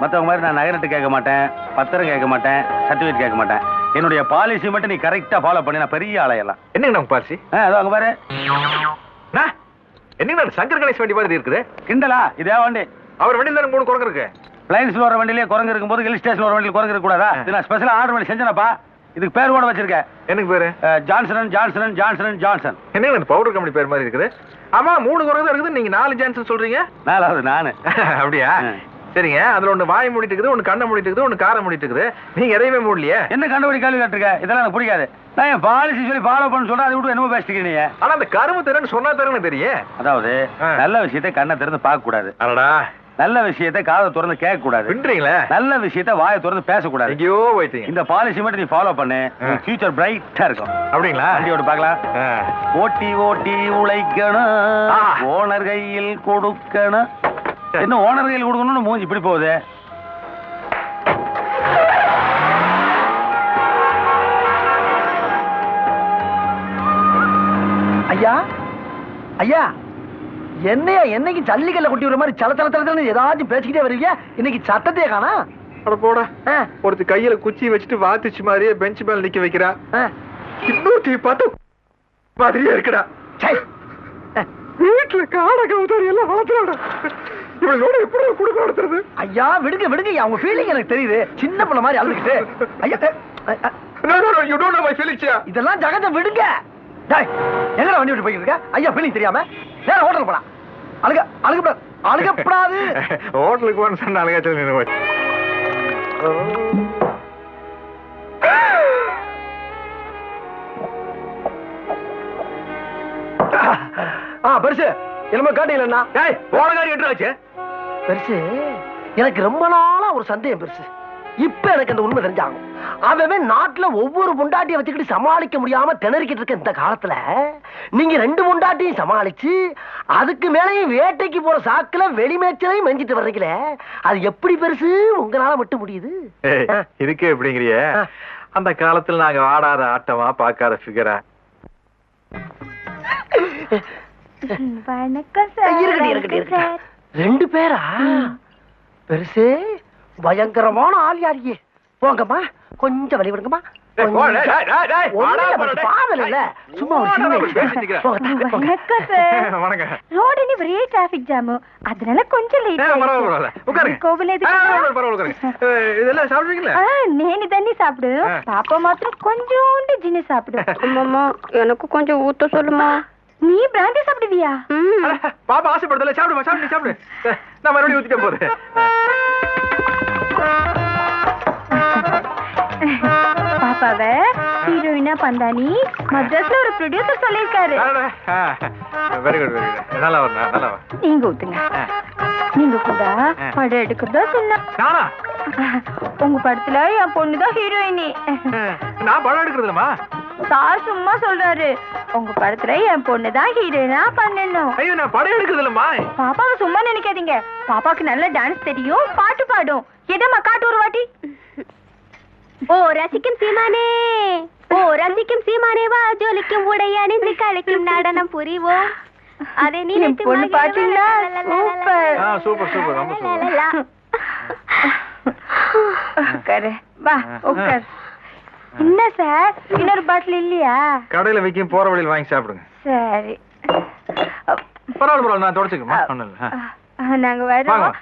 மற்றவங்க மாதிரி நான் நகரட்டு கேட்க மாட்டேன் பத்திரம் கேட்க மாட்டேன் சர்டிஃபிகேட் கேட்க மாட்டேன். என்னுடைய பாலிசி மட்டும் நீ கரெக்டாக ஃபாலோ பண்ணி நான் பெரிய ஆளையெல்லாம் என்னங்க நம்ம பாரிசி ஆ அதோ அங்கே பாரு. என்னங்க சங்கர் கணேஷ் வண்டி மாதிரி இருக்குது? கிண்டலா? இதே வண்டி. அவர் வண்டியில் தானே மூணு குரங்கு இருக்கு? பிளைன்ஸ்ல வர வண்டியிலே குரங்கு இருக்கும்போது ஹில் ஸ்டேஷன் வர வண்டியில் குரங்கு இருக்கக்கூடாதா? இது நான் ஸ்பெஷலாக ஆர்டர் பண்ணி செஞ்சேனப்பா. இதுக்கு பேர் கூட வச்சிருக்கேன் எனக்கு பேரு? Johnson Johnson Johnson. ஜான்சன் என்னங்க இந்த பவுடர் கம்பெனி பேர் மாதிரி இருக்குது? ஆமா மூணு குரங்கு இருக்குது. நீங்க நாலு சான்ஸ் சொல்றீங்க? நாலாவது நானு. அப்படியா. சரிங்க. அதுல ஒண்ணு வாய் மூடிட்டு இருக்குது ஒண்ணு கண்ணை மூடிட்டு இருக்குது ஒண்ணு காரை மூடிட்டு இருக்குது. நீங்க எதையுமே மூடலையே? என்ன கண்டுபிடி கேள்வி கேட்டிருக்க? இதெல்லாம் எனக்கு பிடிக்காது. நான் என் பாலிசி சொல்லி ஃபாலோ பண்ண சொல்றேன் அதை விட்டு என்னமோ பேசிட்டு நீ ஆனா அந்த கரும்பு தரேன்னு சொன்னா தரேன்னு தெரியும். அதாவது. நல்ல விஷயத்தை கண்ணை திறந்து பார்க்க கூடாது அடடா. நல்ல விஷயத்தை காதை திறந்து கேட்க கூடாது நல்ல விஷயத்தை வாயை திறந்து பேசக்கூடாது. எங்கேயோ போயிட்டீங்க. இந்த பாலிசி மட்டும் நீ ஃபாலோ பண்ணு. ஃபியூச்சர் பிரைட்டா இருக்கும். அப்படிங்களா? வண்டியோட பார்க்கலாம் ஆ. ஓட்டி ஓட்டி உழைக்கணும். ஓனர் கையில் கொடுக்கணும். என்ன ஓனர் கையில் கொடுக்கணும்னு மூஞ்சி இப்படி போகுது? ஐயா? ஐயா? என்னையா என்னைக்கு ஜல்லிக்கல்ல கொட்டி விடுற மாதிரி சல சல சலன்னு ஏதாச்சும் பேசிக்கிட்டே வருவீங்க இன்னைக்கு சத்தத்தையே காணா. அட போடா. ஒருத்தி கையில குச்சி வச்சுட்டு வாத்துச்சு மாதிரியே பெஞ்ச் மேல நிக்க வைக்கிறா. இன்னொருத்தி பார்த்து மாதிரியே இருக்குடா. வீட்டுல காடை கவுதாரி எல்லாம் வளர்த்துறாடா. இவளோட எப்படி குடும்பம் நடத்துறது? ஐயா விடுங்க விடுங்க உங்க ஃபீலிங் எனக்கு தெரியுது. சின்ன பிள்ளை மாதிரி அழுதுகிட்டு. ஐயா. இதெல்லாம் ஜகத்தை விடுங்க. எங்கடா வண்டி விட்டு போய்கிட்டு இருக்க? ஐயா ஃபீலிங் தெரியாம? நேரா ஹோட்டல் போலாம். அழுக அழுகப்படாது. அழுகப்படாது ஹோட்டலுக்கு போன சொன்ன அழகாச்சல் ஆ பெருசு என்னமோ காட்டீங்களா டேய் போன காரி எட்டு ஆச்சு பெருசு எனக்கு ரொம்ப நாளா ஒரு சந்தேகம் பெருசு. இப்ப எனக்கு அந்த உண்மை தெரிஞ்சாகும். அவன் நாட்டுல ஒவ்வொரு முண்டாட்டியை வச்சுக்கிட்டு சமாளிக்க முடியாம திணறிக்கிட்டு இருக்க இந்த காலத்துல நீங்க ரெண்டு முண்டாட்டியும் சமாளிச்சு அதுக்கு மேலேயும் வேட்டைக்கு போற சாக்குல வெளிமேச்சலையும் மெஞ்சிட்டு வர்றீங்களே அது எப்படி பெருசு? உங்களால மட்டும் முடியுது. இதுக்கே எப்படிங்கிறிய. அந்த காலத்துல நாங்க ஆடாத ஆட்டமா பார்க்காத ஃபிகரா வணக்கம் இருக்கட்டும். ரெண்டு பேரா? பெருசு. பயங்கரமான ஆள் யாரியே போங்கம்மா. கொஞ்சம் வழி விடுங்கம்மா. அதனால கொஞ்சம் నేను தண்ணி சாப்பிடு. பாப்பா மாத்திரம் கொஞ்சோண்டு ஜின்னு சாப்பிடு. அம்மாமா எனக்கு கொஞ்சம் ஊத்த சொல்லுமா நீ பிராந்தி சாப்பிடுவியா? பாப்பா ஆசைப்படுதல சாப்பிடுமா சாப்பிடு சாப்பிடு. நான் மறுபடியும் ஊத்திட்டேன் போது. பாப்பாவ ஹீரோயினா பந்தானி மദ്രാஸ்ல ஒரு ப்ரொடியூசர் சொல்லிருக்காரு வெரி குட் வெரி குட் நல்லா வரணும் நல்லா வா. நீங்க ஊத்துங்க. நீங்க கூட படம் எடுக்கிறதா சொன்னா. நானா? உங்க படத்துல என் பொண்ணுதான் ஹீரோயினி. நான் படம் எடுக்கிறதுலமா சார் சும்மா சொல்றாரு. உங்க படத்துல என் பொண்ணுதான் ஹீரோயினா பண்ணணும். ஐயோ நான் படம் எடுக்கிறதுலமா பாப்பாவை சும்மா நினைக்காதீங்க. பாப்பாக்கு நல்ல டான்ஸ் தெரியும் பாட்டு பாடும். எதம்மா காட்டு ஒரு வாட்டி. ஓ ரசிக்கும் சீமானே. ஓ ரசிக்கும் சீமானே வா ஜொலிக்கும் உடை அணிந்து கழிக்கும் நடனம் புரிவோம். அதை நீ பொண்ணு பாத்தீங்களா? சூப்பர். ஆ சூப்பர் சூப்பர். ரொம்ப சூப்பர். உட்காரு. வா உட்கார். என்ன சார்? இன்னொரு பாட்டில் இல்லையா? கடையில விற்கும் போற வழியில் வாங்கி சாப்பிடுங்க. சரி. பரவாயில்ல பரவாயில்ல நான் தொடச்சுக்கமா நாங்க வரோம்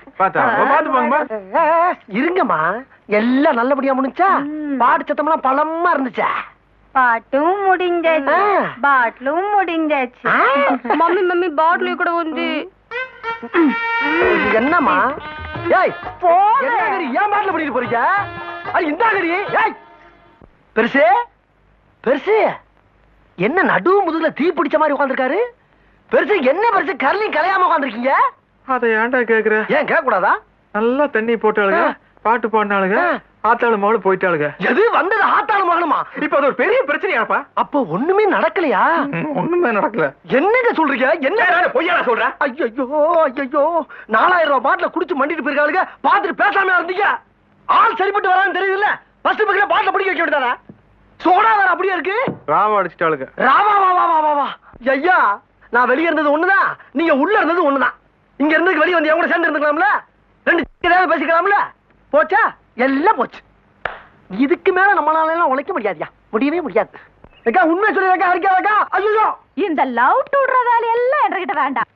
இருங்கம்மா. எல்லாம் நல்லபடியா முடிஞ்சா. பாட்டு சத்தம்லாம் பலமா இருந்துச்சா? பாட்டும் முடிஞ்சாச்சு. பாட்டிலும் முடிஞ்சாச்சு? மம்மி மம்மி பாட்டில் கூட வந்து என்னம்மா? ஏய் கறி ஏன் பாட்டில் பண்ணிட்டு போறீங்க? அது ஏய் பெருசு? பெருசு? என்ன நடு முதுகுல தீ பிடிச்ச மாதிரி உட்காந்துருக்காரு பெருசு என்ன பெருசு? கரலையும் கலையாம உட்காந்துருக்கீங்க அதை ஏன்டா கேக்குற? ஏன் கேட்க கூடாதா நல்லா தண்ணி போட்டாளுங்க. பாட்டு பாடினாளுங்க. ஆத்தாளு மகளும் போயிட்டாளுங்க. எது? வந்தது ஆத்தாளம் மகனுமா? இப்ப அது ஒரு பெரிய பிரச்சனையாப்பா. அப்போ ஒண்ணுமே நடக்கலையா? ஒண்ணுமே நடக்கல. என்னங்க சொல்றீங்க? என்ன? பொய்யா சொல்ற? ஐயோ ஐயோ நாலாயிரம் ரூபாய் பாட்டில குடிச்சு மண்டிட்டு போயிருக்காளுங்க. பாத்துட்டு பேசாம இருந்தீங்க. ஆள் சரிப்பட்டு வரான்னு தெரியுதுல்ல. ஃபர்ஸ்ட் பக்கத்துல பாட்டில பிடிக்க வைக்க வேண்டியதானே சோடா வேற அப்படியே இருக்கு. ராவ அடிச்சிட்டாளுங்க ராவா வா வா வா வா வா. ஐயா நான் வெளியே இருந்தது ஒண்ணுதான் நீங்க உள்ள இருந்தது ஒண்ணுதான் இங்க இருந்து வெளிய வந்து கூட சேர்ந்து இருந்துக்கலாம்ல? ரெண்டு ஏதாவது பேசிக்கலாம்ல? போச்சா? எல்லாம் போச்சு. இதுக்கு மேல நம்மளால எல்லாம் உழைக்க முடியாதுயா? முடியவே முடியாது. அக்கா உண்மை சொல்லிருக்கா அடிக்காதக்கா ஐயோ! இந்த லவ் டுடுற வேலையெல்லாம் என்கிட்ட வேண்டாம்.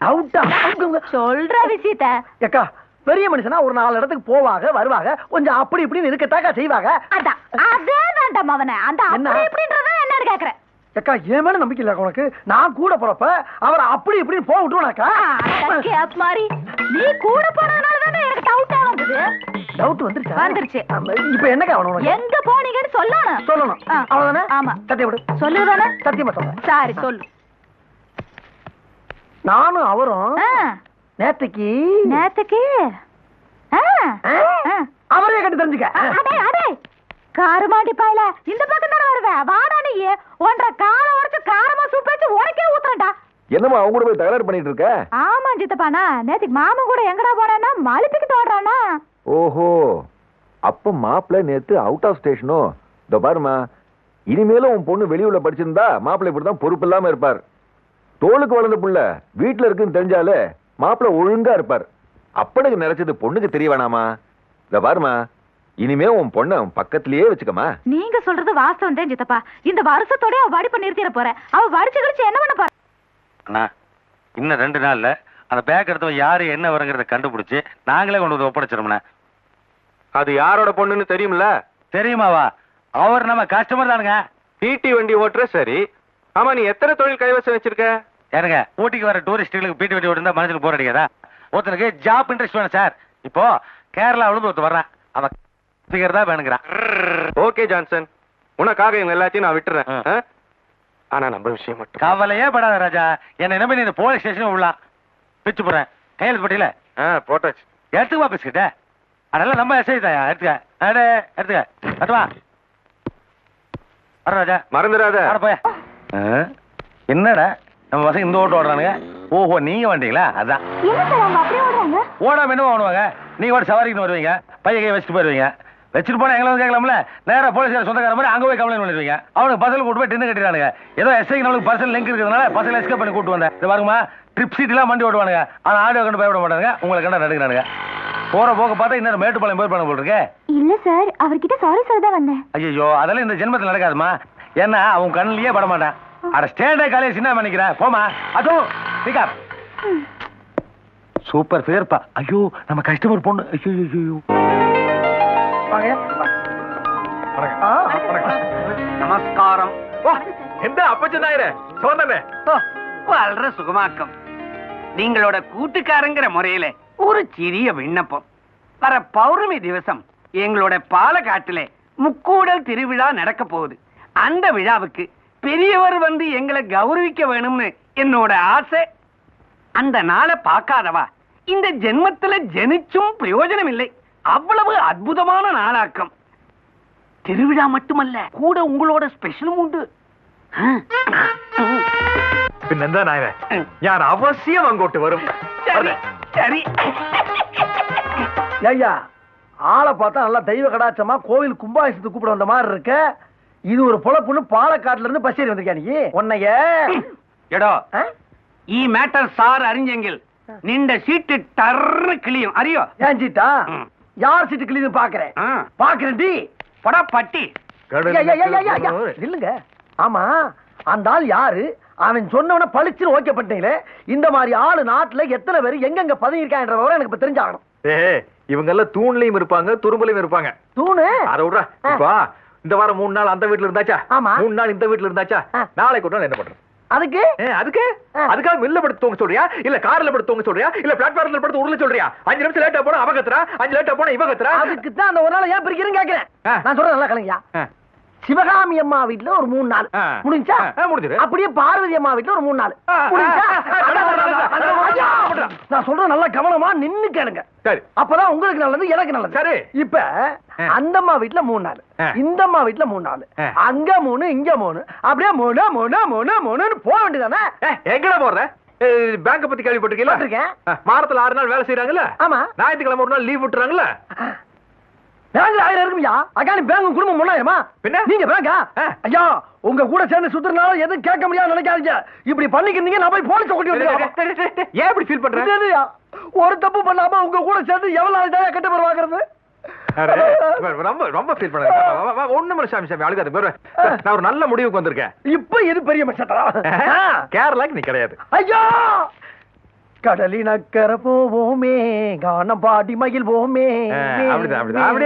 சொல்ற விஷயத்த. அக்கா பெரிய மனுஷனா ஒரு நாலு இடத்துக்கு போவாங்க வருவாங்க கொஞ்சம் அப்படி இப்படின்னு இருக்கத்தாக்கா செய்வாங்க அதான். அதே வேண்டாம் அவனை. அந்த? அப்படி இப்படின்றத என்னன்னு கேக்குறேன். அக்கா என் மேல நம்பிக்கை இல்ல உனக்கு. நான் கூட போறப்ப அவரை அப்படி இப்படின்னு போக விட்டுருவானாக்கா? கேப் மாதிரி நீ கூட போனதுனால தானே எனக்கு டவுட்டா வந்தது? டவுட் வந்துருச்சா? வந்துருச்சு. இப்ப என்னக்கா உனக்கு? எங்க போனீங்கன்னு சொல்லணும். சொல்லணும். ஆ. அவ்வளவுதானே? ஆமா. சொல்லுதானே? சத்தியமா சரி சொல்லு. நானும் அவரும் நேத்துக்கு? நேத்துக்கு. அவரே கட்டி தெரிஞ்சுக்க. அடே அடே. காரமாட்டி பாயல இந்த பக்கம் தானே வருவ? வாடா நீ. ஒன்றரை கார உடைச்சு காரமா சூப் வச்சு உனக்கே ஊத்துறேன்டா. என்னம்மா அவங்க கூட போய் தகராறு பண்ணிட்டு இருக்க? ஆமா சித்தப்பானா நேத்துக்கு மாமன் கூட எங்கடா போறானா மலிப்பிக்கு தோடுறானா ஓஹோ. அப்ப மாப்பிள்ள நேத்து அவுட் ஆஃப் ஸ்டேஷனோ இதோ பாருமா இனிமேலும் உன் பொண்ணு வெளியூர்ல படிச்சிருந்தா மாப்பிள்ளை இப்படிதான் பொறுப்பு இல்லாம இருப்பார். தோளுக்கு வளர்ந்த புள்ள வீட்டுல இருக்குன்னு தெரிஞ்சாலே மாப்பிள்ளை ஒழுங்கா இருப்பார். அப்பனுக்கு நினைச்சது பொண்ணுக்கு தெரிய வேணாமா? இதோ பாருமா இனிமே உன் பொண்ணை உன் பக்கத்திலேயே வச்சுக்கமா நீங்க சொல்றது வாஸ்தவம் தான் சித்தப்பா. இந்த வருஷத்தோட அவ படிப்பை நிறுத்திட போற அவ படிச்சு கழிச்சு என்ன பண்ண போற? அண்ணா இன்னும் ரெண்டு நாள்ல அந்த பேக் எடுத்தவன் யாரு என்ன வருங்கிறத கண்டுபிடிச்சு நாங்களே கொண்டு வந்து ஒப்படைச்சிருமண்ணே அது யாரோட பொண்ணுன்னு தெரியும்ல? தெரியுமாவா? அவர் நம்ம கஸ்டமர் தானுங்க. டிடி வண்டி ஓட்டுற சரி. ஆமா நீ எத்தனை தொழில் கைவசம் வச்சிருக்க? ஏனுங்க ஊட்டிக்கு வர டூரிஸ்டுகளுக்கு பீட்டு வண்டி ஓட்டுந்தா மனசுக்கு போர் அடிக்காதா? ஒருத்தனுக்கு ஜாப் இன்ட்ரெஸ்ட் வேணும் சார் இப்போ கேரளா விழுந்து ஒருத்தர் வர்றான். அவன் ஃபிகர் தான் வேணுங்கிறான். Okay Johnson. உனக்காக இவங்க எல்லாத்தையும் நான் விட்டுறேன்? ஆனா நம்ம விஷயம் மட்டும். கவலையே படாத ராஜா. என்னை நம்பி நீ இந்த போலீஸ் ஸ்டேஷன் விடலாம் பிச்சு போறேன் கையெழுத்து போட்டியில? ஆ போட்டாச்சு. எடுத்துக்குவா பிஸ்கிட்ட. அதெல்லாம் நம்ம எஸ்ஐ தாயா எடுத்துக்க. அடே எடுத்துக்க. எடுத்துவா வர ராஜா. மறந்துடாத. அட போய. என்னடா? நம்ம பசங்க இந்த ஓட்டு ஓடுறானுங்க. ஓஹோ நீங்க வந்தீங்களா? அதான். சார் ஓடாம என்ன பண்ணுவாங்க நீங்க ஒரு சவாரிக்கு வருவீங்க. பையன் கை வச்சுட்டு போயிருவீங்க. வச்சுட்டு போனா எங்களை வந்து கேட்கலாம்ல? நேரா போலீஸ் சொந்தக்கார மாதிரி அங்க போய் கம்ப்ளைண்ட் பண்ணிடுவீங்க. அவனுக்கு பசங்க கூட்டு போய் டின்னு கட்டிடுறானுங்க. ஏதோ எஸ்ஐக்கு நம்மளுக்கு பர்சனல் லிங்க் இருக்கிறதுனால பசங்க எஸ்கேப் பண்ணி கூட்டு வந்தேன். இது பாருங்கம்மா ட்ரிப் சீட்லாம் வண்டி ஓடுவானுங்க ஆனா ஆடியோ கண்டு பயப்பட மாட்டாங்க உங்களை கண்டா நடுக்கிறானுங்க போற போக்க பார்த்தா இன்னும் மேட்டுப்பாளையம் போய் பண்ண போல் இருக்கே இல்ல சார் அவர்கிட்ட சாரி தான் வந்தேன். ஐயோ அதெல்லாம் இந்த ஜென்மத்தில் நடக்காதுமா ஏன்னா அவன் கண்ணிலேயே பட மாட்டான் அட ஸ்டேண்டே காலையை சின்ன பண்ணிக்கிறேன் போமா அதுவும் பிகாப் சூப்பர் ஃபிகர்ப்பா ஐயோ நம்ம கஸ்டமர் பொண்ணு. ஐயோ ஐயோ நமஸ்காரம். எந்த அப்பச்சன் சோதனை வாழ்ற சுகமாக்கம். நீங்களோட கூட்டுக்காரங்கிற முறையில ஒரு சிறிய விண்ணப்பம். வர பௌர்ணமி திவசம் எங்களோட பாலக்காட்டுல முக்கூடல் திருவிழா நடக்க போகுது. அந்த விழாவுக்கு பெரியவர் வந்து எங்களை கௌரவிக்க வேணும்னு என்னோட ஆசை அந்த நாளை பார்க்காதவா இந்த ஜென்மத்துல ஜெனிச்சும் பிரயோஜனம் இல்லை அவ்வளவு அற்புதமான நாளாக்கம் திருவிழா மட்டுமல்ல கூட உங்களோட ஸ்பெஷலும் உண்டு പിന്നെന്താ നായരെ ഞാൻ അവശ്യം അങ്ങോട്ട് വരും சரி சரி ஐயா ஆளை பார்த்தா நல்லா தெய்வ கடாச்சமா கோவில் கும்பாபிஷத்துக்கு கூப்பிட வந்த மாதிரி இருக்க இது ஒரு பொழப்புன்னு பாலக்காட்டுல இருந்து பஸ் ஏறி வந்திருக்கியா உன்னைய? எடோ ஈ மேட்டர் சார் அறிஞ்செங்கில் நின்ற சீட்டு டர்னு கிளியும் அறியோ? ஏன் சீட்டா? யார் சீட்டு கிளியும் பாக்குறேன். பாக்குறேன் டி படா பட்டி. இல்லுங்க ஆமா அந்த ஆள் யாரு? அவன் சொன்னவன பளிச்சுன்னு ஓகே பண்ணிட்டீங்களே. இந்த மாதிரி ஆளு நாட்டுல எத்தனை பேர் எங்கெங்க பதுங்கிருக்கான்ற விவரம் எனக்கு இப்ப தெரிஞ்சாகணும். இவங்க எல்லாம் தூண்லயும் இருப்பாங்க துரும்பலையும் இருப்பாங்க. தூணு? அதை விடுறா இந்த வாரம் மூணு நாள் அந்த வீட்டுல இருந்தாச்சா? ஆமா. மூணு நாள் இந்த வீட்டுல இருந்தாச்சா. நாளைக்கு ஒரு நாள் என்ன பண்றது? அதுக்கு? அதுக்கு. அதுக்காக மில்ல படுத்து தூங்க சொல்றியா? இல்ல கார்ல படுத்து தூங்க சொல்றியா? இல்ல பிளாட்ஃபார்ம்ல படுத்து உருள சொல்றியா? அஞ்சு நிமிஷம் லேட்டா போனா அவ கத்துறா? அஞ்சு லேட்டா போனா இவ கத்துறா? அதுக்கு தான் அந்த ஒரு நாள் ஏன் பிரிக்கிறேன்னு கேக்குறேன். நான் சொல்றேன் நல்லா கலங்கயா. சிவகாமி அம்மா வீட்டுல ஒரு மூணு நாள். முடிஞ்சா முடிஞ்சுது. அப்படியே பார்வதி அம்மா வீட்டுல ஒரு மூணு நாள் நான் சொல்றேன் நல்லா கவனமா நின்னு கேளுங்க சரி அப்பதான் உங்களுக்கு நல்லது எனக்கு நல்லது சரி. இப்ப அந்த அம்மா வீட்டுல மூணு நாள். இந்த அம்மா வீட்டுல மூணு நாள். அங்க மூணு இங்க மூணு அப்படியே மூணு மூணு மூணு மூணுன்னு போக வேண்டியதானே எங்கடா போற பேங்க பத்தி கேள்விப்பட்டிருக்கீங்களா வாரத்துல ஆறு நாள் வேலை செய்யறாங்கல்ல ஆமா ஞாயிற்றுக்கிழமை ஒரு நாள் லீவ் விட்டுறாங்கல்ல பேங்க்ல ஆயிரம் இருக்கும்யா? அக்கானி பேங்க் குடும்பம் முன்னாயிரமா பின்ன? நீங்க பேங்கா? ஆ. ஐயா உங்க கூட சேர்ந்து சுத்துறதுனால எதுவும் கேட்க முடியாது நினைக்காதீங்க. இப்படி பண்ணிக்கிறீங்க நான் போய் போலீஸ் கொட்டி ஏன் இப்படி ஃபீல் பண்ற? வந்துடுறேன் ஒரு தப்பு பண்ணாம உங்க கூட சேர்ந்து எவ்வளவு தான் கட்ட பேர் வாங்குறது? அரே, ரொம்ப ரொம்ப ஃபீல் பண்ணாத ஒண்ணும் இல்ல சாமி சாமி அழுகாத பேரு நான் ஒரு நல்ல முடிவுக்கு வந்திருக்கேன். இப்ப இது பெரிய கேரளாக்கு நீ கிடையாது. ஐயா! கடலினக்கரை போவோமே கானம் பாடி மகிழ்வோமே. அப்படிதான் அப்படிதான்.